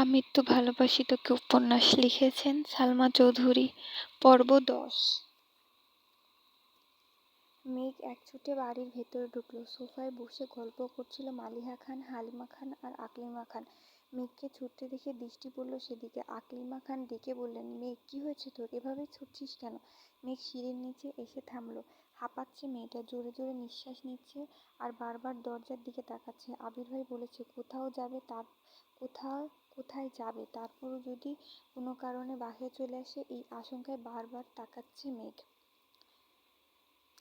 আমৃত্যু ভালোবাসি তোকে উপন্যাস লিখেছেন? সালমা চৌধুরী, পর্ব দশ। মেঘ এক ছুটে বাড়ির ভেতরে ঢুকলো। সোফায় বসে গল্প করছিল মালিহা খান, হালিমা খান আর আকলিমা খান। মেঘকে ছুটতে দেখে দৃষ্টি পড়ল সেদিকে। আকলিমা খান ডেকে বললেন, মেঘ, কি হয়েছে তোর? এভাবে ছুটছিস কেন? মেঘ সিঁড়ির নিচে এসে থামলো। হাঁপাচ্ছে মেয়েটা, জোরে জোরে নিঃশ্বাস নিচ্ছে আর বারবার দরজার দিকে তাকাচ্ছে। আবির ভাই বলেছে, কোথাও যাবে তার, কোথাও কোথায় যাবে? তারপরও যদি কোনো কারণে বাহিরে চলে আসে, এই আশঙ্কায় বারবার তাকাচ্ছে মেঘ।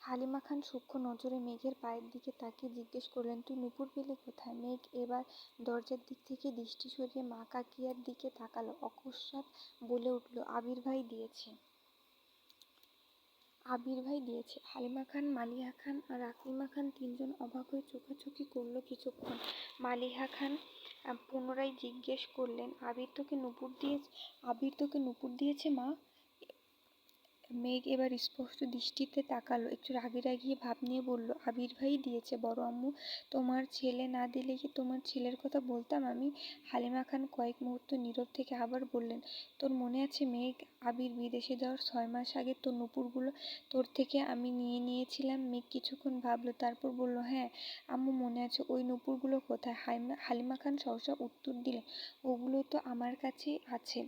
হালিমা খান সূক্ষ্ম নজরে মেঘের পায়ের দিকে তাকিয়ে জিজ্ঞেস করলেন, তুই নুপুর পেলি কোথায়? মেঘ এবার দরজার দিক থেকে দৃষ্টি সরিয়ে মা কাকিয়ার দিকে তাকালো। অকস্মাৎ বলে উঠল, আবির ভাই দিয়েছে। আবির ভাই দিয়েছে? হালিমা খান, মালিহা খান আর আকলিমা খান তিনজন অবাক হয়ে চোখাচোখি করল কিছুক্ষণ। মালিহা খান পুনরায় জিজ্ঞেস করলেন আবির তোকে নুপুর দিয়ে আবির তোকে নুপুর দিয়েছে মা? মেঘ এবার স্পষ্ট দৃষ্টিতে তাকালো, একটু রাগি রাগিয়ে ভাব নিয়ে বলল, আবির ভাই দিয়েছে, বড় আম্মু। তোমার ছেলে না দিলে কি তোমার ছেলের কথা বলতাম আমি? হালিমা খান কয়েক মুহূর্ত নীরব থেকে আবার বললেন, তোর মনে আছে মেঘ? আবির বিদেশে যাওয়ার ছয় মাস আগে তোর নুপুরগুলো তোর থেকে আমি নিয়ে নিয়েছিলাম। মেঘ কিছুক্ষণ ভাবলো, তারপর বলল হ্যাঁ আম্মু মনে আছে, ওই নুপুরগুলো কোথায়? হালিমা খান সহসা উত্তর দিলেন, ওগুলো তো আমার কাছেই আছে।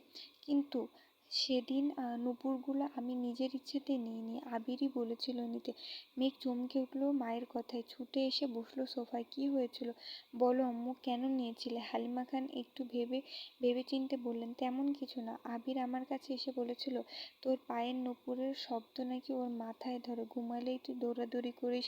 কিন্তু সেদিন নুপুরগুলো আমি নিজের ইচ্ছেতে নিইনি। আবিরই বলেছিল নিতে। মেঘ চমকে উঠল মায়ের কথায়, ছুটে এসে বসল সোফায়। কি হয়েছিল? বলো আম্মু, কেন নিয়েছিলে? হালিমা খান একটু ভেবে ভেবে চিনতে বললেন, তেমন কিছু না। আবির আমার কাছে এসে বলেছিল, তোর পায়ের নুপুরের শব্দ নাকি ওর মাথায় ধরে। ঘুমালেই তুই দৌড়াদৌড়ি করিস,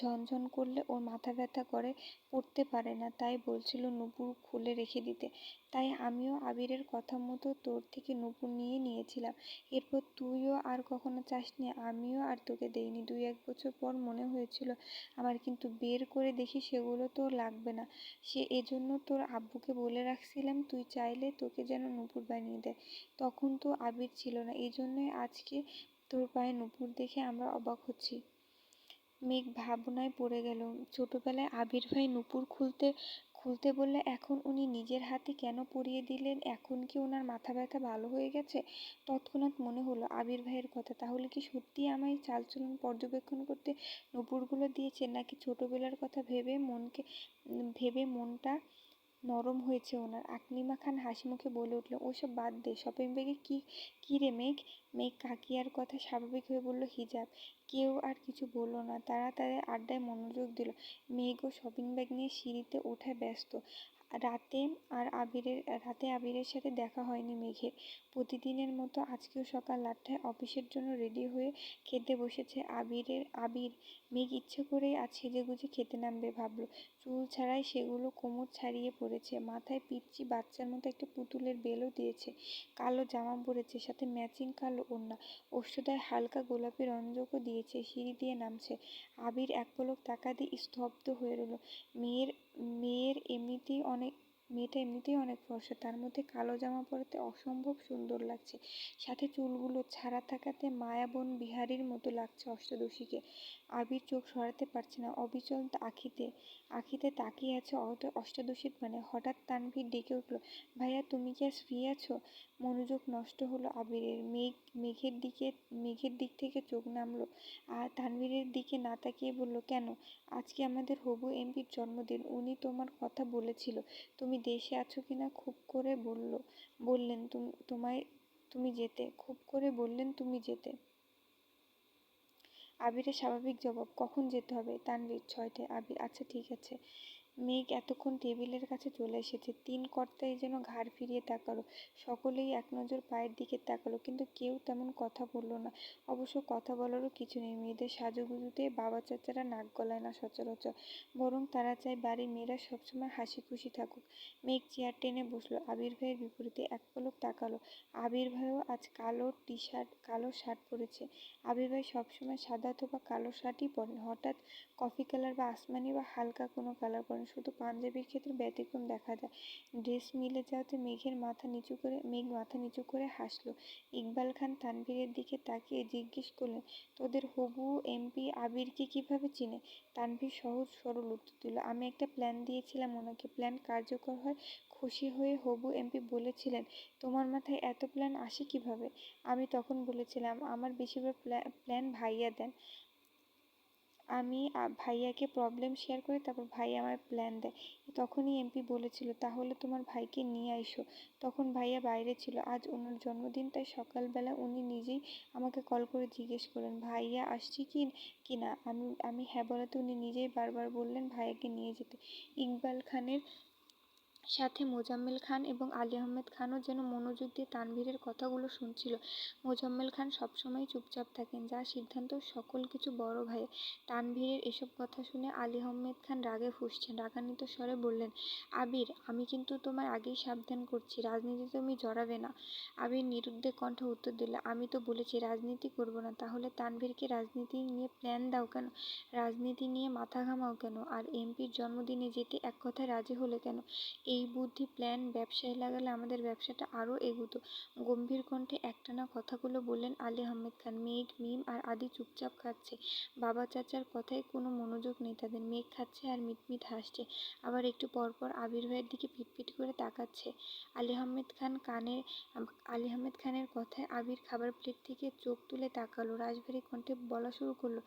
ঝনঝন করলে ওর মাথা ব্যথা করে। পড়তে পারে না। তাই বলছিল নুপুর খুলে রেখে দিতে। তাই আমিও আবিরের কথা মতো তোর থেকে নুপুর নিয়ে নিয়েছিলাম। এরপর তুইও আর কখনো চাসনি, আমিও আর তোকে দেইনি। দুই এক বছর পর মনে হয়েছিল, আমার কিন্তু বের করে দেখি সেগুলো তোর লাগবে না। সে এজন্য তোর আব্বুকে বলে রাখছিলাম, তুই চাইলে তোকে যেন নুপুর বানিয়ে দেয়। তখন তো আবির ছিল না। এই জন্যই আজকে তোর পায়ে নুপুর দেখে আমরা অবাক হচ্ছি। মেঘ ভাবনায় পড়ে গেল। ছোটবেলায় আবির ভাই নুপুর খুলতে খুলতে বললে, এখন উনি নিজের হাতে কেন পরিয়ে দিলেন? এখন কি ওনার মাথা ব্যথা ভালো হয়ে গেছে? তৎক্ষণাৎ মনে হলো আবির ভাইয়ের কথা। তাহলে কি সত্যি আমায় চালচলন পর্যবেক্ষণ করতে নুপুরগুলো দিয়েছে নাকি ছোটবেলার কথা ভেবে মনকে, ভেবে মনটা নরম হয়েছে ওনার। আকলিমা খান হাসি মুখে বলে উঠল, ওসব বাদ দে শপিং ব্যাগে কি, কী রে মেঘ? মেঘ কাকিয়ার কথা স্বাভাবিক হয়ে বলল, হিজাব, কেউ আর কিছু বলল না। তারা তাদের আড্ডায় মনোযোগ দিল মেঘও শপিং ব্যাগ নিয়ে সিঁড়িতে ওঠায় ব্যস্ত। রাতে আর আবিরের, রাতে আবিরের সাথে দেখা হয়নি মেঘের। প্রতিদিনের মতো আজকেও সকাল আটটায় অফিসের জন্য রেডি হয়ে খেতে বসেছে আবিরের, আবির। মেঘ ইচ্ছে করেই আজ সেজেগুজে খেতে নামবে ভাবলো। চুল ছাড়াই সেগুলো কোমর ছাড়িয়ে পড়েছে। মাথায় পিচ্ছি বাচ্চার মতো একটা পুতুলের বেলও দিয়েছে। কালো জামা পরেছে, সাথে ম্যাচিং কালো ওড়না। অশ্বদায় হালকা গোলাপি রঞ্জকও দিয়েছে, সিঁড়ি দিয়ে নামছে। আবির এক পলক তাকা দিয়ে স্তব্ধ হয়ে রইল। মেয়ের মেয়ের এমনিতেই অনেক মেয়েটা এমনিতেই অনেক ফর্সা, তার মধ্যে কালো জামা পরাতে অসম্ভব সুন্দর লাগছে। সাথে চুলগুলো ছাড়া থাকাতে মায়াবন বিহারীর মতো লাগছে অষ্টদশীকে। আবির চোখ সরাতে পারছে না অবিচল আখিতে আখিতে তাকিয়ে আছে অষ্টাদশীর মানে হঠাৎ তানভীর ডেকে উঠল, ভাইয়া, তুমি কি আজ ফ্রি আছো? মনোযোগ নষ্ট হলো আবিরের। মেঘ, মেঘের দিকে, মেঘের দিক থেকে চোখ নামলো। আর তানভীরের দিকে না তাকিয়ে বলল, কেন? আজকে আমাদের হবু এমপির জন্মদিন। উনি তোমার কথা বলেছিল। তুমি দেশে আছো কিনা খুব করে বলল, বললেন তুমি, তোমায় তুমি যেতে। খুব করে বললেন তুমি যেতে। আবিরের স্বাভাবিক জবাব, কখন যেতে হবে? তানভীর, ছয়টায়। আবির আচ্ছা ঠিক আছে। মেঘ এতক্ষণ টেবিলের কাছে চলে এসেছে। তিন কর্তাই যেন ঘাড় ফিরিয়ে তাকালো। সকলেই এক নজর পায়ের দিকে তাকালো, কিন্তু কেউ তেমন কথা বলল না। অবশ্য কথা বলারও কিছু নেই। মেয়েদের সাজুগুজুতে বাবা চাচারা নাক গলায় না সচরাচর। বরং তারা চায় বাড়ির মেয়েরা সবসময় হাসি খুশি থাকুক। মেঘ চেয়ার টেনে বসল। আবির ভাইয়ের বিপরীতে এক পলক তাকালো। আবির ভাইও আজ কালো টি শার্ট কালো শার্ট পরেছে। আবির ভাই সবসময় সাদা অথবা কালো শার্টই পরেন। হঠাৎ কফি কালার বা আসমানি বা হালকা কোনো কালার পরেন। শুধু পাঞ্জাবির ক্ষেত্রে ব্যতিক্রম দেখা যায়। ড্রেস মিলে যাওয়াতে মেঘের মাথা নিচু করে, মেঘ মাথা নিচু করে হাসলো। ইকবাল খান তানভীরের দিকে তাকিয়ে জিজ্ঞেস করলেন, তোদের হবু, এমপি, আবিরকে কীভাবে চিনে? তানভীর সহজ সরল উত্তর দিল, আমি একটা প্ল্যান দিয়েছিলাম ওনাকে। প্ল্যান কার্যকর হয়, খুশি হয়ে হবু, এমপি বলেছিলেন, তোমার মাথায় এত প্ল্যান আসে কীভাবে? আমি তখন বলেছিলাম, আমার বেশিরভাগ প্ল্যান ভাইয়া দেন। আমি ভাইয়াকে প্রবলেম শেয়ার করি তারপর ভাইয়া আমার প্ল্যান দেয়। তখনই এমপি বলেছিল, তাহলে তোমার ভাইকে নিয়ে আইসো। তখন ভাইয়া বাইরে ছিল। আজ ওনার জন্মদিন, তাই সকালবেলা উনি নিজেই আমাকে কল করে জিজ্ঞেস করলেন, ভাইয়া, আসছি কি কি না আমি আমি হ্যাঁ বলাতে উনি নিজেই বারবার বললেন, ভাইয়াকে নিয়ে যেতে। ইকবাল খানের সাথে মোজাম্মেল খান এবং আলী আহমেদ খানও যেন মনোযোগ দিয়ে তানভীরের কথাগুলো শুনছিল। মোজাম্মেল খান সবসময় চুপচাপ থাকেন, যা সিদ্ধান্ত সকল কিছু বড় ভাই তানভীরের এসব কথা শুনে আলী আহমেদ খান রাগে ফুঁসছেন, রাগান্বিত স্বরে বললেন, আবির, আমি কিন্তু তোমায় আগেই সাবধান করছি রাজনীতিতে তুমি জড়াবে না। আবির নিরুদ্বেগ কণ্ঠে উত্তর দিল, আমি তো বলেছি রাজনীতি করব না, তাহলে তানভীরকে রাজনীতি নিয়ে প্ল্যান দাও কেন? রাজনীতি নিয়ে মাথা ঘামাও কেন? আর এমপির জন্মদিনে যেতে এক কথায় রাজি হলে কেন? এই বুদ্ধি প্ল্যান ব্যবসায় লাগালে আমাদের ব্যবসাটা আরও এগুতো। গম্ভীর কণ্ঠে একটানা কথাগুলো বললেন আলী আহমেদ খান, মেঘ, মিম আর আদি চুপচাপ খাচ্ছে বাবা চাচার কথায় কোনো মনোযোগ নেই তাদের, মেঘ খাচ্ছে আর মিটমিট হাসছে। আবার একটু পরপর আবির ভাইয়ের দিকে পিটপিট করে তাকাচ্ছে। আলী আহমেদ খান কানে আলী আহমেদ খানের কথায় আবির খাবার প্লেট থেকে চোখ তুলে তাকালো রাজভারী কণ্ঠে বলা শুরু করল,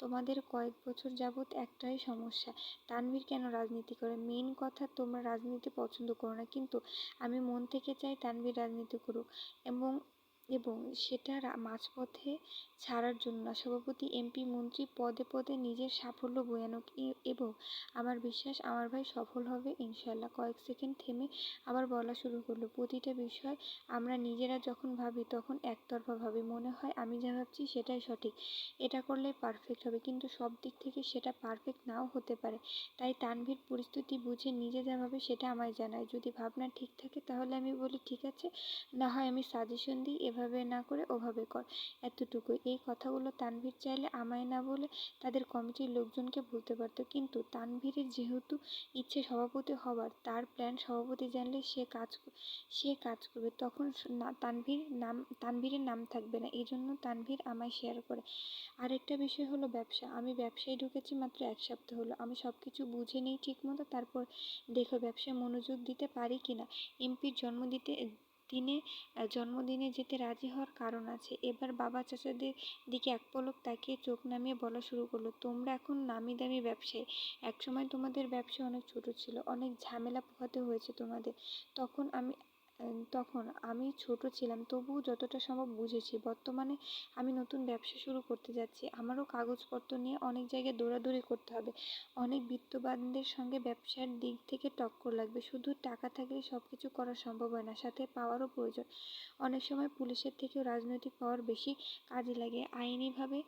তোমাদের কয়েক বছর যাবৎ একটাই সমস্যা। তানভীর কেন রাজনীতি করে? মেন কথা তোমরা রাজনীতি পছন্দ করো না। কিন্তু আমি মন থেকে চাই তানভীর রাজনীতি করুক এবং এবং সেটা মাঝপথে ছাড়ার জন্য না সভাপতি এমপি মন্ত্রী পদে পদে নিজের সাফল্য বয়ে আনুক এবং আমার বিশ্বাস আমার ভাই সফল হবে ইনশাল্লাহ কয়েক সেকেন্ড থেমে আবার বলা শুরু করল, প্রতিটা বিষয় আমরা নিজেরা যখন ভাবি তখন একতরফা ভাবি। মনে হয় আমি যা ভাবছি সেটাই সঠিক। এটা করলে পারফেক্ট হবে। কিন্তু সব দিক থেকে সেটা পারফেক্ট নাও হতে পারে। তাই তানভীর পরিস্থিতি বুঝে নিজে যা ভাবে সেটা আমায় জানায়। যদি ভাবনা ঠিক থাকে তাহলে আমি বলি, ঠিক আছে। না হয় আমি সাজেশন দিই, এভাবে না করে ওভাবে কর। এতটুকুই। এই কথাগুলো তানভীর চাইলে আমায় না বলে তাদের কমিটির লোকজনকে বলতে পারত। কিন্তু তানভীরের যেহেতু ইচ্ছে সভাপতি হবার, তার প্ল্যান সভাপতি জানলে সে কাজ সে কাজ করবে। তখন তানভীর নাম, তানভীরের নাম থাকবে না। এই জন্য তানভীর আমায় শেয়ার করে। আরেকটা বিষয় হলো ব্যবসা। আমি ব্যবসায় ঢুকেছি মাত্র এক সপ্তাহ হলো। আমি সব কিছু বুঝে নিই ঠিকমতো। তারপর দেখো ব্যবসায় মনোযোগ দিতে পারি কিনা? এমপির জন্ম দিতে দিনে জন্মদিনে যেতে রাজি হওয়ার কারণ আছে। এবার বাবা চাচাদের দিকে এক পলক তাকিয়ে চোখ নামিয়ে বলা শুরু করল, তোমরা এখন নামি দামি ব্যবসায়ী। একসময় তোমাদের ব্যবসা অনেক ছোট ছিল, অনেক ঝামেলা পোহাতে হয়েছে তোমাদের। তখন আমি তখন আমি ছোট ছিলাম, তবুও যতটা সম্ভব বুঝেছি। বর্তমানে আমি নতুন ব্যবসা শুরু করতে যাচ্ছি। আমারও কাগজপত্র নিয়ে অনেক জায়গায় দৌড়াদৌড়ি করতে হবে। অনেক বিত্তবানদের সঙ্গে ব্যবসার দিক থেকে টক্কর লাগবে। শুধু টাকা থাকলে সব কিছু করা সম্ভব হয় না, সাথে পাওয়ারও প্রয়োজন। অনেক সময় পুলিশের থেকেও রাজনৈতিক পাওয়ার বেশি কাজে লাগে। আইনিভাবে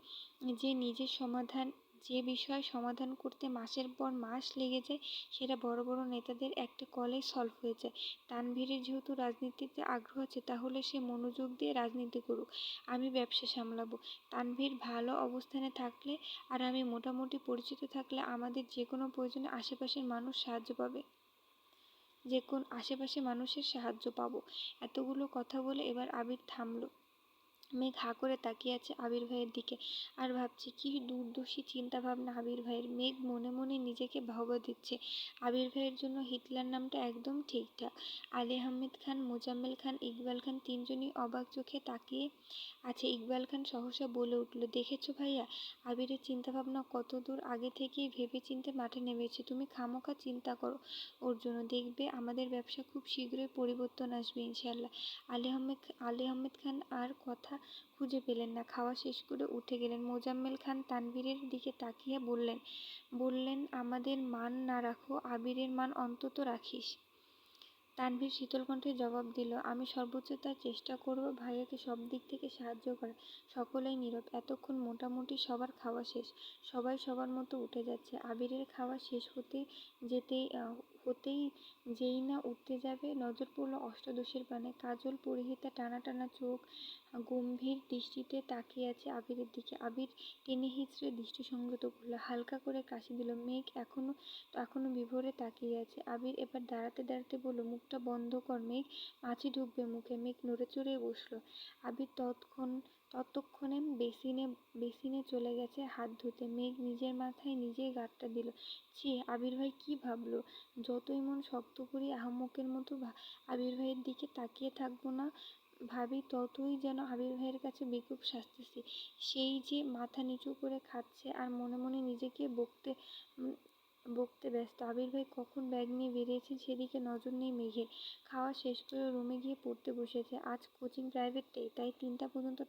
যে নিজের সমাধান যে বিষয় সমাধান করতে মাসের পর মাস লেগে যায়, সেটা বড় বড় নেতাদের একটা কলেই সলভ হয়ে যায়। তানভীরের যেহেতু রাজনীতিতে আগ্রহ আছে, তাহলে সে মনোযোগ দিয়ে রাজনীতি করুক। আমি ব্যবসা সামলাবো। তানভীর ভালো অবস্থানে থাকলে আর আমি মোটামুটি পরিচিত থাকলে আমাদের যে কোনো প্রয়োজনে আশেপাশের মানুষ সাহায্য পাবে। যে কোন আশেপাশে মানুষের সাহায্য পাবো। এতগুলো কথা বলে এবার আবির থামলো। মেঘ হাঁ করে তাকিয়ে আছে আবির ভাইয়ের দিকে আর ভাবছে, কি দুর্দশী চিন্তা ভাবনা আবির ভাইয়ের। মেঘ মনে মনে নিজেকে বাহবা দিচ্ছে। আবির ভাইয়ের জন্য হিটলার নামটা একদম ঠিকঠাক আলী আহমেদ খান, মোজাম্মেল খান, ইকবাল খান তিনজনই অবাক চোখে তাকিয়ে আছে। ইকবাল খান সহসা বলে উঠল, দেখেছ ভাইয়া, আবিরের চিন্তাভাবনা কত দূর আগে থেকেই ভেবে চিনতে মাঠে নেমেছে। তুমি খামোখা চিন্তা করো ওর জন্য। দেখবে আমাদের ব্যবসা খুব শীঘ্রই পরিবর্তন আসবে ইনশাল্লাহ আলী আহমেদ আলী আহমেদ খান আর কথা খুঁজে পেলেন না। খাওয়া শেষ করে উঠে গেলেন। মোজাম্মেল খান তানভীরের দিকে তাকিয়ে বললেন বললেন, আমাদের মান না রাখো, আবিরের মান অন্তত রাখিস। তানভীর শীতল কণ্ঠে জবাব দিল, আমি সর্বোচ্চ তার চেষ্টা করব, ভাইয়াকে সব দিক থেকে সাহায্য করার। সকলেই নীরব, এতক্ষণ মোটামুটি সবার খাওয়া শেষ, সবাই সবার মতো উঠে যাচ্ছে। আবিরের খাওয়া শেষ হতে যেতেই হতেই যেই না উঠতে যাবে। নজর পড়ল অষ্টাদশীর পানে কাজল পরিহিতা টানা টানা চোখ গম্ভীর দৃষ্টিতে তাকিয়ে আছে আবিরের দিকে। আবির টেনে হিঁচড়ে দৃষ্টি সংযত করল। হালকা করে কাশি দিল। মেঘ এখনও এখনও বিভোরে তাকিয়ে আছে। আবির এবার দাঁড়াতে দাঁড়াতে বলল, মুখটা বন্ধ কর মেঘ। মাছি ঢুকবে মুখে। মেঘ নড়ে চড়ে বসল। আবির তৎক্ষণ ততক্ষণে বেসিনে বেসিনে চলে গেছে, হাত ধুতে। মেঘ নিজের মাথায় নিজেই গাঁটটা দিল। ছি, আবির ভাই কি ভাবলো? যতই মন শক্ত করি আহাম্মকের মতো আবির ভাইয়ের দিকে তাকিয়ে থাকব না ভাবি, ততই যেন আবির ভাইয়ের কাছে বেকুব শাস্তিছি সেই যে মাথা নিচু করে খাচ্ছে আর মনে মনে নিজেকে বকতে বকতে ব্যস্ত। আবির ভাই কখন ব্যাগ নিয়ে বেরিয়েছেন সেদিকে নজর নেই মেঘের। খাওয়া শেষ করে রুমে গিয়ে পড়তে বসেছে। আজ কোচিং প্রাইভেট ডে, তাই তিনটা পর্যন্ত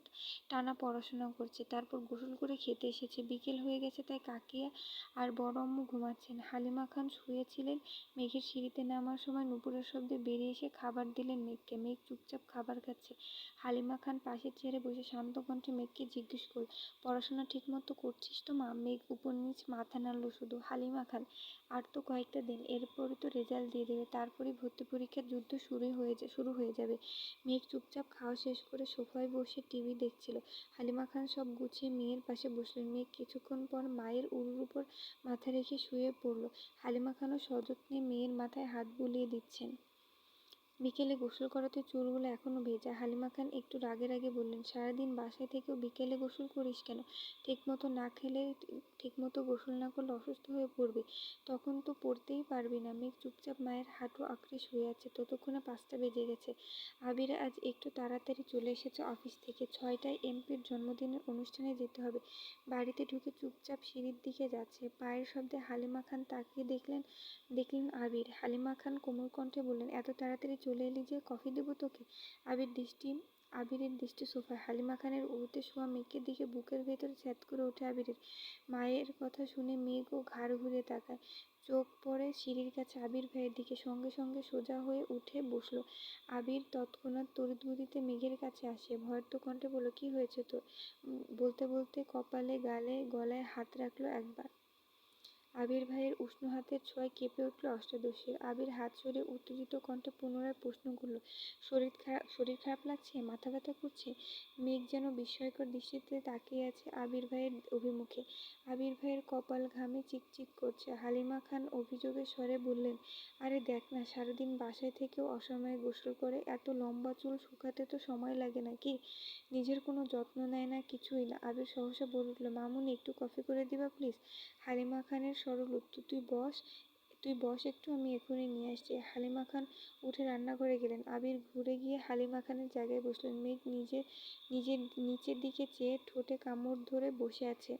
টানা পড়াশোনা করছে। তারপর গোসল করে খেতে এসেছে। বিকেল হয়ে গেছে, তাই কাকিয়া আর বড় আম্মু ঘুমাচ্ছেন। হালিমা খান শুয়েছিলেন। মেঘের সিঁড়িতে নামার সময় নুপুরের শব্দে বেরিয়ে এসে খাবার দিলেন মেঘকে। মেঘ চুপচাপ খাবার খাচ্ছে। হালিমা খান পাশের চেয়ারে বসে শান্ত কণ্ঠে মেঘকে জিজ্ঞেস করল, পড়াশোনা ঠিকমতো করছিস তো মা? মেঘ উপর নিচ মাথা নাড়ল শুধু, হালিমা খান আর তো কয়েকটা দিন। এরপরে তো রেজাল্ট দিয়ে দেবে। তারপরে ভর্তি পরীক্ষার যুদ্ধ শুরু হয়ে শুরু হয়ে যাবে। মেঘ চুপচাপ খাওয়া শেষ করে সোফায় বসে টিভি দেখছিল। হালিমা খান সব গুছিয়ে মেয়ের পাশে বসলেন। মেঘ কিছুক্ষণ পর মায়ের উরুর উপর মাথা রেখে শুয়ে পড়ল। হালিমা খানও সযত্নে মেয়ের মাথায় হাত বুলিয়ে দিচ্ছেন। বিকেলে গোসল করাতে চুলগুলো এখনও ভেজা। হালিমা খান একটু রাগে রাগে বললেন, সারাদিন বাসায় থেকেও বিকেলে গোসল করিস কেন? ঠিকমতো না খেলে ঠিকমতো গোসল না করলে অসুস্থ হয়ে পড়বি। তখন তো পড়তেই পারবি না। মেঘ চুপচাপ মায়ের হাঁটু আঁকড়ে শুয়ে আছে। ততক্ষণে পাঁচটা বেজে গেছে। আবির আজ একটু তাড়াতাড়ি চলে এসেছে অফিস থেকে। ছয়টায় এমপির জন্মদিনের অনুষ্ঠানে যেতে হবে। বাড়িতে ঢুকে চুপচাপ সিঁড়ির দিকে যাচ্ছে। পায়ের শব্দে হালিমা খান তাকিয়ে দেখলেন দেখলেন আবির। হালিমা খান কোমল কণ্ঠে বললেন, এত তাড়াতাড়ি চলে এলি যে, কফি দেবো তোকে? আবির দৃষ্টি, আবিরের দৃষ্টি সোফায়। হালিমা খানের উড়তে শোয়া মেঘের দিকে বুকের ভেতরে ছ্যাদ করে ওঠে আবিরের। মায়ের কথা শুনে মেঘও ঘাড় ঘুরে তাকায়। চোখ পড়ে সিঁড়ির কাছে। আবির ভাইয়ের দিকে সঙ্গে সঙ্গে সোজা হয়ে উঠে বসল। আবির তৎক্ষণাৎ গতিতে মেঘের কাছে আসে। ভয়ার্ত কণ্ঠে বলল, কি হয়েছে তোর? বলতে বলতে কপালে, গালে, গলায় হাত রাখল একবার। আবির ভাইয়ের উষ্ণ হাতের ছোঁয়ায় কেঁপে উঠল অষ্টাদশী। আবির হাত সরিয়ে উত্তেজিত কণ্ঠে পুনরায় প্রশ্ন করল, শরীর খারাপ শরীর খারাপ লাগছে? মাথা ব্যথা করছে? মেঘ যেন বিস্ময়কর দৃষ্টিতে তাকিয়ে আছে আবির ভাইয়ের অভিমুখে। আবির ভাইয়ের কপাল ঘামে চিকচিক করছে। হালিমা খান অভিযোগের স্বরে বললেন, আরে দেখ না, সারাদিন বাসায় থেকেও অসময়ে গোসল করে এত লম্বা চুল শুকাতে তো সময় লাগে নাকি নিজের কোনো যত্ন নেয় না, কিছুই না। আবির সহসা বলে উঠল, মামুনি, একটু কফি করে দিবা, প্লিজ? হালিমা খানের সরল উত্তর, তুই বস তুই বস একটু, আমি এখনই নিয়ে আসছি। হালিমা খান উঠে রান্নাঘরে গেলেন। আবির ঘুরে গিয়ে হালিমা খানের জায়গায় বসলেন। মেঘ নিজে, নিজের, নিচের দিকে চেয়ে ঠোঁটে কামড় ধরে বসে আছে।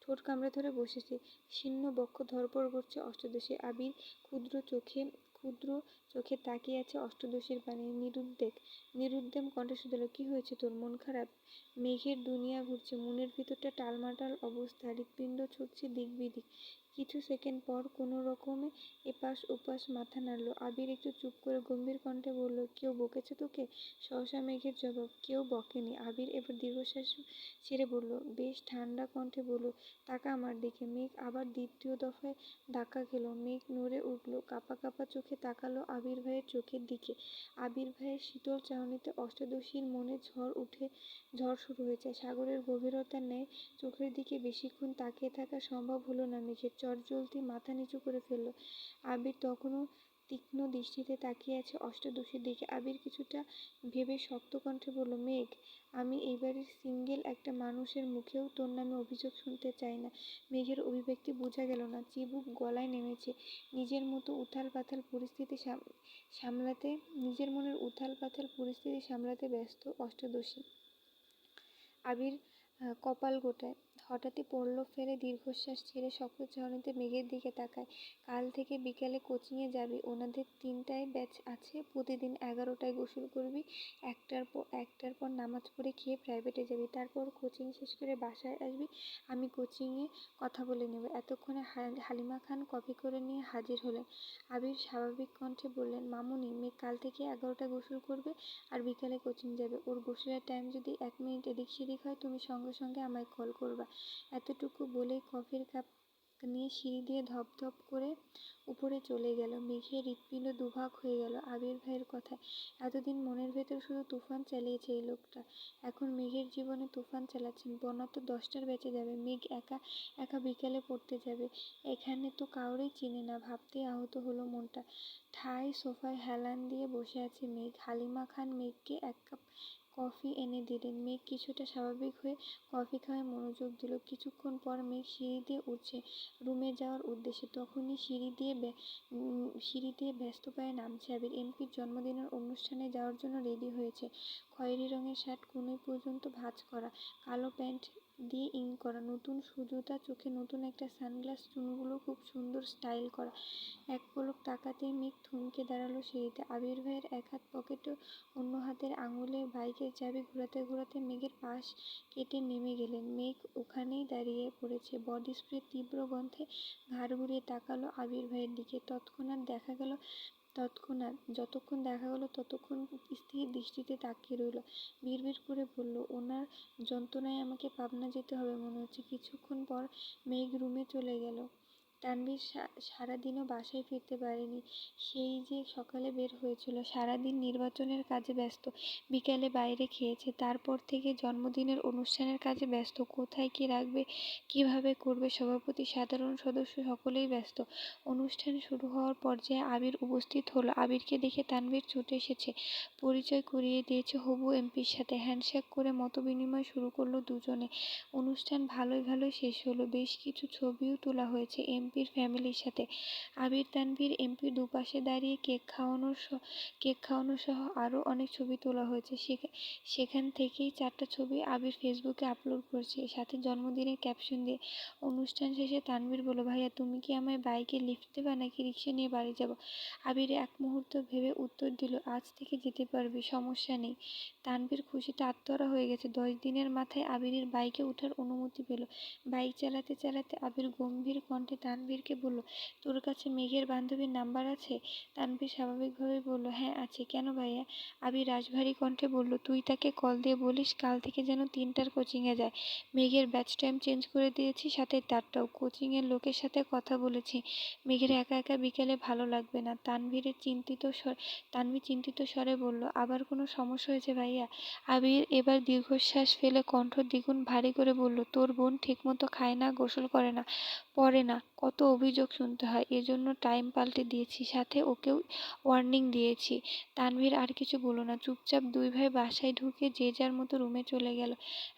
ঠোঁট কামড়ে ধরে বসেছে। শীর্ণ বক্ষ ধরপড় করছে অষ্টদেশে। আবির ক্ষুদ্র চোখে, ক্ষুদ্র চোখে তাকিয়ে আছে অষ্টদশীর পানে নিরুদ্বেগ, নিরুদ্যম কণ্ঠে শুধালো কি হয়েছে তোর? মন খারাপ? মেঘের দুনিয়া ঘুরছে, মনের ভিতরটা টালমাটাল অবস্থা, হৃৎপিণ্ড ছুটছে দিক বিদিক। কিছু সেকেন্ড পর কোনো রকমে এপাশ ওপাশ মাথা নাড়ল। আবির একটু চুপ করে গম্ভীর কণ্ঠে বলল, কেউ বকেছে তোকে? সহসা মেঘের জবাব, কেউ বকেনি। আবির এবার দীর্ঘশ্বাস ছেড়ে বলল, বেশ ঠান্ডা কণ্ঠে বলল তাকা আমার দিকে। মেঘ আবার দ্বিতীয় দফায় ধাক্কা খেল। মেঘ নড়ে উঠল, কাঁপা কাঁপা চোখে তাকালো আবির ভাইয়ের চোখের দিকে। আবির ভাইয়ের শীতল চাহনিতে অষ্টাদশীর মনে ঝড় উঠে, ঝড় শুরু হয়েছে। সাগরের গভীরতার ন্যায় চোখের দিকে। বেশিক্ষণ তাকিয়ে থাকা সম্ভব হলো না। মেঘের চটজলদি মাথা নিচু করে ফেলল। আবির তখনও তীক্ষ্ণ দৃষ্টিতে তাকিয়ে আছে অষ্টাদশীর দিকে। আবির কিছুটা ভেবে শক্ত কণ্ঠে বলল, মেঘ, আমি এই বাড়ির সিঙ্গেল একটা মানুষের মুখেও তোর নামে অভিযোগ শুনতে চাই না। মেঘের অভিব্যক্তি বোঝা গেল না। চিবুক গলায় নেমেছে। নিজের মতো উথাল পাথাল পরিস্থিতি সাম- সামলাতে, নিজের মনের উথাল পাথাল পরিস্থিতি সামলাতে ব্যস্ত অষ্টাদশী। আবির কপাল গোটায়। হঠাৎই পড়ল ফেলে, দীর্ঘশ্বাস ছেড়ে শক্ত চাহনিতে মেঘের দিকে তাকায়। কাল থেকে বিকালে কোচিংয়ে যাবি। ওনাদের তিনটায় ব্যাচ আছে। প্রতিদিন এগারোটায় গোসল করবি। একটার পর একটার পর নামাজ পড়ে খেয়ে প্রাইভেটে যাবি। তারপর কোচিং শেষ করে বাসায় আসবি। আমি কোচিংয়ে কথা বলে নেব। এতক্ষণে হালিমা খান কপি করে নিয়ে হাজির হলেন। আবির স্বাভাবিক কণ্ঠে বললেন, মামুনি মেঘ কাল থেকে এগারোটায় গোসল করবে আর বিকালে কোচিং যাবে। ওর গোসলের টাইম যদি এক মিনিট এদিক সেদিক হয়, তুমি সঙ্গে সঙ্গে আমায় কল করবা। এতটুকু বলেই কফির কাপ নিয়ে সিঁড়ি দিয়ে ধপ ধপ করে উপরে চলে গেল। মেঘের হৃৎপিণ্ড দুভাগ হয়ে গেল আবির ভাইয়ের কথায়। এতদিন মনের ভেতর শুধু তুফান চালিয়েছে এই লোকটা। এখন মেঘের জীবনে তুফান চালাচ্ছেন। বন্যা তো দশটার বেঁচে যাবে। মেঘ একা একা বিকেলে পড়তে যাবে। এখানে তো কাউরেই চিনে না। ভাবতেই আহত হলো মনটা। ঠাই সোফায় হেলান দিয়ে বসে আছে মেঘ। হালিমা খান মেঘকে এক কাপ কফি এনে দিলেন। মেঘ কিছুটা স্বাভাবিক হয়ে কফি খাওয়ায় মনোযোগ দিল। কিছুক্ষণ পর মেঘ সিঁড়ি দিয়ে উঠছে রুমে যাওয়ার উদ্দেশ্যে। তখনই সিঁড়ি দিয়ে সিঁড়ি দিয়ে ব্যস্ত পায়ে নামছে আবির। এমপির জন্মদিনের অনুষ্ঠানে যাওয়ার জন্য রেডি হয়েছে। খয়েরি রঙের শার্ট কনুই পর্যন্ত ভাঁজ করা। কালো প্যান্ট দিয়ে ইন করা। নতুন সুজুতা চোখে নতুন একটা সানগ্লাস, চুলগুলো খুব সুন্দর স্টাইল করা। এক পলক তাকাতেই মেঘ থমকে দাঁড়াল সিঁড়িতে। আবির ভাইয়ের এক হাত পকেটে, অন্য হাতের আঙুলে বাইকের চাবি ঘোরাতে ঘোরাতে মেঘের পাশ কেটে নেমে গেলেন। মেঘ ওখানেই দাঁড়িয়ে পড়েছে। বডি স্প্রে তীব্র গন্ধে ঘাড় ঘুরিয়ে তাকালো আবির ভাইয়ের দিকে। তৎক্ষণাৎ দেখা গেল তৎক্ষণাৎ যতক্ষণ দেখা গেল ততক্ষণ স্থির দৃষ্টিতে তাকিয়ে রইল। বিড়বিড় করে বলল, ওনার যন্ত্রণায় আমাকে পাবনা যেতে হবে। মনে হচ্ছে কিছুক্ষণ পর মেঘ রুমে চলে গেল। তানভীর সারাদিনও বাসায় ফিরতে পারেনি। সেই যে সকালে বের হয়েছিল, সারাদিন নির্বাচনের কাজে ব্যস্ত। বিকালে বাইরে খেয়েছে, তারপর থেকে জন্মদিনের অনুষ্ঠানের কাজে ব্যস্ত। কোথায় কি রাখবে, কীভাবে করবে, সভাপতি, সাধারণ সদস্য সকলেই ব্যস্ত। অনুষ্ঠান শুরু হওয়ার পর্যায়ে আবির উপস্থিত হলো। আবিরকে দেখে তানভীর ছুটে এসেছে। পরিচয় করিয়ে দিয়েছে হবু এমপির সাথে। হ্যান্ডশেক করে মতবিনিময় শুরু করল দুজনে। অনুষ্ঠান ভালোই ভালোই শেষ হলো। বেশ কিছু ছবিও তোলা হয়েছে। এমপির ফ্যামিলির সাথে। আবির তানভীর এমপির দুপাশে দাঁড়িয়ে কেক খাওয়ানোর কেক খাওয়ানো সহ আরও অনেক ছবি তোলা হয়েছে। সেখা- সেখান থেকেই চারটা ছবি আবির ফেসবুকে আপলোড করেছে। সাথে জন্মদিনের ক্যাপশন দিয়ে, অনুষ্ঠান শেষে তানভীর বলল, ভাইয়া, তুমি কি আমায় বাইকে লিফট দেবা নাকি রিক্সা নিয়ে বাড়ি যাব? আবির এক মুহূর্ত ভেবে উত্তর দিল, আজ থেকে যেতে পারবি, সমস্যা নেই। তানভীর খুশিতে আত্মহারা হয়ে গেছে। দশ দিনের মাথায় আবিরের বাইকে ওঠার অনুমতি পেল। বাইক চালাতে চালাতে আবির গম্ভীর কণ্ঠে তানভীরকে বলল, তোর কাছে মেঘের বান্ধবীর নাম্বার আছে? তানভীর স্বাভাবিকভাবে বলল হ্যাঁ আছে। কেন ভাইয়া? আবির রাশভারী কণ্ঠে বলল, তুই তাকে কল দিয়ে বলিস কাল থেকে যেন তিনটার কোচিংয়ে যায়। মেঘের ব্যাচ টাইম চেঞ্জ করে দিয়েছি, সাথে তারটাও। কোচিংয়ের লোকের সাথে কথা বলেছি। মেঘের একা একা বিকেলে ভালো লাগবে না। তানভীরের চিন্তিত স্বর, তানভীর চিন্তিত স্বরে বলল, আবার কোনো সমস্যা হয়েছে ভাইয়া? আবির এবার দীর্ঘশ্বাস ফেলে কণ্ঠ দ্বিগুণ ভারী করে বলল, তোর বোন ঠিকমতো খায় না, গোসল করে না। পড়ে না। কত অভিযোগ শুনতে হয়। এজন্য টাইম পাল্টে দিয়েছি, সাথে ওকেও ওয়ার্নিং দিয়েছি। তানভীর আর কিছু বলল না। চুপচাপ দুই ভাই বাসায় ঢুকে যে যার মতো রুমে চলে গেল।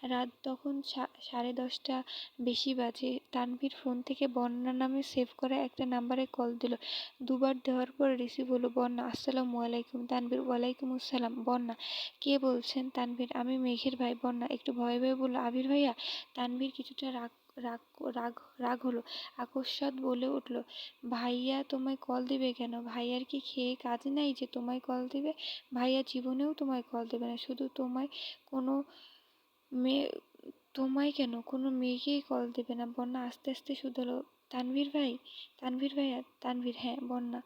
রাত তখন সাড়ে দশটা বেশি বাজে। তানভীর ফোন থেকে বন্যা নামে সেভ করা একটা নাম্বারে কল দিল। দুবার দেওয়ার পর রিসিভ হলো, বন্যা, আসসালামু আলাইকুম। তানভীর, ওয়ালাইকুম আসসালাম, বন্যা। কে বলছেন? তানভীর, আমি মেঘের ভাই, বন্যা। একটু ভয়ে ভয়ে বলল, আবির ভাইয়া? তানভীর কিছুটা রাগ রাগ রাগ রাগ হলো। আকস্মাৎ বলে উঠল, ভাইয়া তোমায় কল দিবে কেন? ভাইয়ার কি খেয়ে কাজ নাই যে তোমায় কল দিবে? ভাইয়া জীবনেও তোমায় কল দেবে না। শুধু তোমায় কোনো মেয়ে তোমায় কেন? কোনো মেয়েকেই কল দেবে না। বন্যা আস্তে আস্তে শুধালো, তানভীর ভাই, তানভীর ভাইয়া, তানভীর হ্যাঁ বন্যা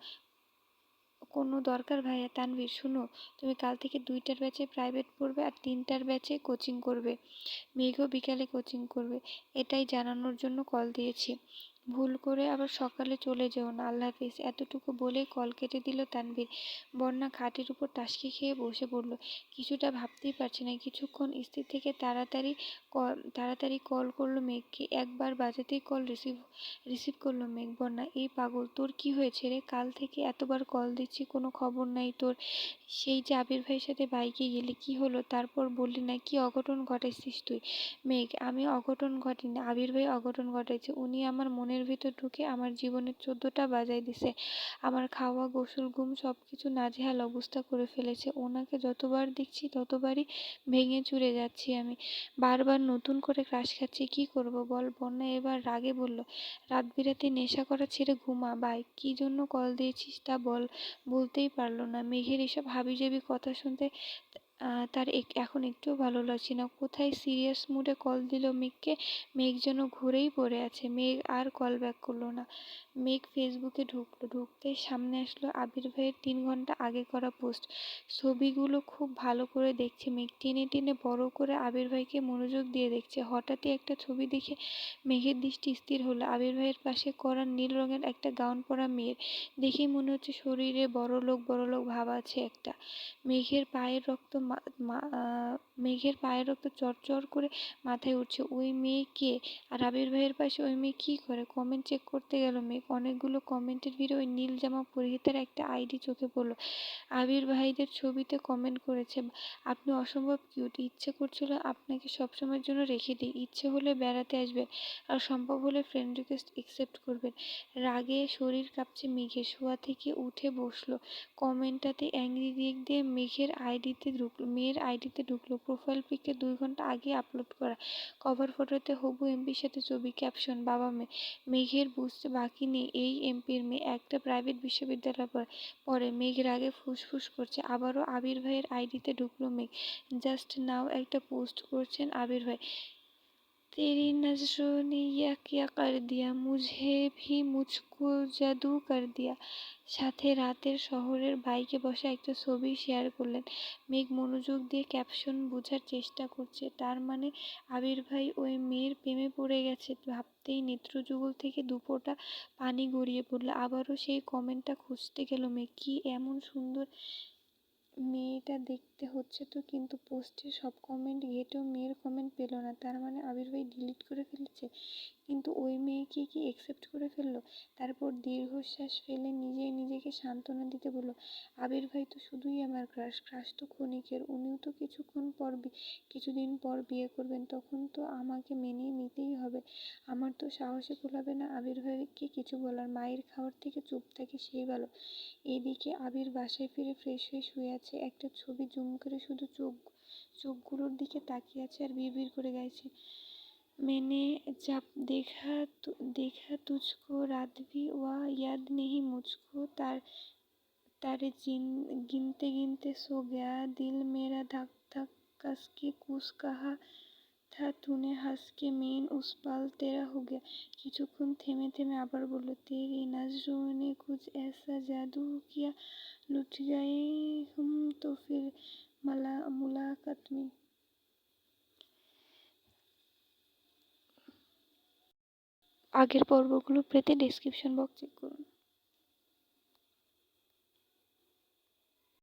কোনো দরকার ভাইয়া। তানভীর, শুনো, তুমি কাল থেকে দুইটার ব্যাচে প্রাইভেট পড়বে আর তিনটার ব্যাচে কোচিং করবে। মেঘও বিকালে কোচিং করবে। এটাই জানানোর জন্য কল দিয়েছি। ভুল করে আবার সকালে চলে যেও না। আল্লাহ হাফিজ, এতটুকু বলেই কল কেটে দিল তানভীর। বন্যা খাটের উপর টাসকি খেয়ে বসে পড়ল। কিছুটা ভাবতেই পারছে না, কিছুক্ষণ স্থির থেকে তাড়াতাড়ি কল তাড়াতাড়ি কল করল মেঘকে। একবার বাজাতেই কল রিসিভ রিসিভ করল মেঘ, বন্যা, এই পাগল, তোর কি হয়েছে রে? কাল থেকে এতবার কল দিচ্ছি, কোনো খবর নাই তোর। সেই যে আবির ভাইয়ের সাথে বাইকে গেলি, কি হলো? তারপর বললি না, কি অঘটন ঘটাইছিস তুই? মেঘ, আমি অঘটন ঘটিনি, আবির ভাই অঘটন ঘটাইছে। উনি আমার মনের ভিতর ঢুকে আমার জীবনের চোদ্দটা বাজাই দিছে। আমার খাওয়া, গোসল, ঘুম সব কিছু নাজেহাল অবস্থা করে ফেলেছে। ওনাকে যতবার দেখছি ততবারই ভেঙে চুরে যাচ্ছি আমি। বারবার নতুন করে ক্রাশ খাচ্ছি, কি করব বল? বন্যা এবার রাগে বলল, রাত বিরাতে নেশা করা ছেড়ে ঘুমা, ভাই। কি জন্য কল দিয়েছিস তা বল। বলতেই পারল না। মেঘের এসব হাবিজাবি কথা শুনতে তার এখন একটুও ভালো লাগছে না। কোথায় সিরিয়াস মুডে কল দিল মেঘকে? মেঘ যেন ঘুরেই পড়ে আছে। মেঘ আর কল ব্যাক করল না। মেঘ ফেসবুকে ঢুকলো ঢুকতে সামনে আসলো আবির ভাইয়ের তিন ঘণ্টা আগে করা পোস্ট ছবিগুলো খুব ভালো করে দেখছে মেঘ। টেনে টেনে বড় করে আবির ভাইকে মনোযোগ দিয়ে দেখছে। হঠাৎই একটা ছবি দেখে মেঘের দৃষ্টি স্থির হলো। আবির ভাইয়ের পাশে করা নীল রঙের একটা গাউন পরা মেয়ের। দেখেই মনে হচ্ছে শরীরে বড় লোক বড় লোক ভাব আছে একটা। মেঘের পায়ের রক্ত মেঘের পায়ের রক্ত চরচর করে মাথায় উঠছে। ওই মেয়ে কে? আর আবির ভাইয়ের পাশে ওই মেয়ে কি করে? কমেন্ট চেক করতে গেল মেঘ। অনেকগুলো কমেন্টের ভিড়ে ওই নীল জামা পরিহিতার একটা আইডি চোখে পড়ল। আবির ভাইদের ছবিতে কমেন্ট করেছে, আপনি অসম্ভব কিউট ইচ্ছে করছিল আপনাকে সবসময়ের জন্য রেখে দিই। ইচ্ছে হলে বেড়াতে আসবেন আর সম্ভব হলে ফ্রেন্ড রিকোয়েস্ট একসেপ্ট করবেন। রাগে শরীর কাঁপছে মেঘের। শোয়া থেকে উঠে বসল। কমেন্টটাতে অ্যাংরি দিক দিয়ে মেঘের আইডিতে ঢুকলো মেয়ের আইডিতে ঢুকলো। প্রোফাইল পিকে দুই ঘণ্টা আগে আপলোড করা। কভার ফটোতে হবু এমপির সাথে ছবি, ক্যাপশন, বাবা মেয়ে মেঘের বুঝতে বাকি নেই। এই এমপির মেয়ে একটা প্রাইভেট বিশ্ববিদ্যালয় পড়ে পরে মেঘের আগে ফুসফুস করছে। আবারও আবির ভাইয়ের আইডিতে ঢুকলো মেঘ। জাস্ট নাও একটা পোস্ট করছেন আবির ভাই। तेरी नजरों ने यह क्या कर दिया मुझे भी मुझको জাদু कर दिया সাথে রাতের শহরের বাইকে বসে একটা ছবি শেয়ার করলেন মেঘ মনোযোগ দিয়ে ক্যাপশন বোঝার চেষ্টা করছে তার মানে আবির ভাই ওই মেয়ের প্রেমে পড়ে গেছে ভাবতেই নেত্রযুগল থেকে দুপোটা পানি গড়িয়ে পড়লো আবারও সেই কমেন্টটা খুঁজতে গেল মেঘ কি এমন সুন্দর মেয়েটা দেখতে হচ্ছে তো, কিন্তু পোস্টে সব কমেন্ট ঘেঁটেও মেয়ের কমেন্ট পেল না। তার মানে আবির ভাই ডিলিট করে ফেলেছে। কিন্তু ওই মেয়েকে কি একসেপ্ট করে ফেলল? তারপর দীর্ঘশ্বাস ফেলে নিজেই নিজেকে সান্ত্বনা দিতে বলল, আবির ভাই তো শুধুই আমার ক্রাশ ক্রাশ তো ক্ষণিকের, উনিও তো কিছুক্ষণ পর কিছুদিন পর বিয়ে করবেন, তখন তো আমাকে মেনে নিতেই হবে। আমার তো সাহসে কুলাবে না, আবির ভাইকে কিছু বলার, মায়ের খাওয়ার থেকে চুপ থাকে সেই ভালো। এদিকে আবির বাসায় ফিরে ফ্রেশ হয়ে শুয়ে আছে, একটা ছবি জুম করে শুধু চোখ, চোখগুলোর দিকে তাকিয়ে আছে আর বিড়বিড় করে গাইছে। मैंने जब देखा तु, देखा तुझको रात भी हुआ याद नहीं मुझको तार तारे जिन गिनते गिनते सो गया दिल मेरा धक धक कस के कुछ कहा था तूने हंस के मेन उस पल तेरा हो गया কিছুক্ষণ থেমে থেমে আবার বলল तेरी नजरों ने कुछ ऐसा जादू किया लुट गए हम तो फिर मला मुलाकात में আগের পর্বগুলো পেতে ডেসক্রিপশন বক্স চেক করুন।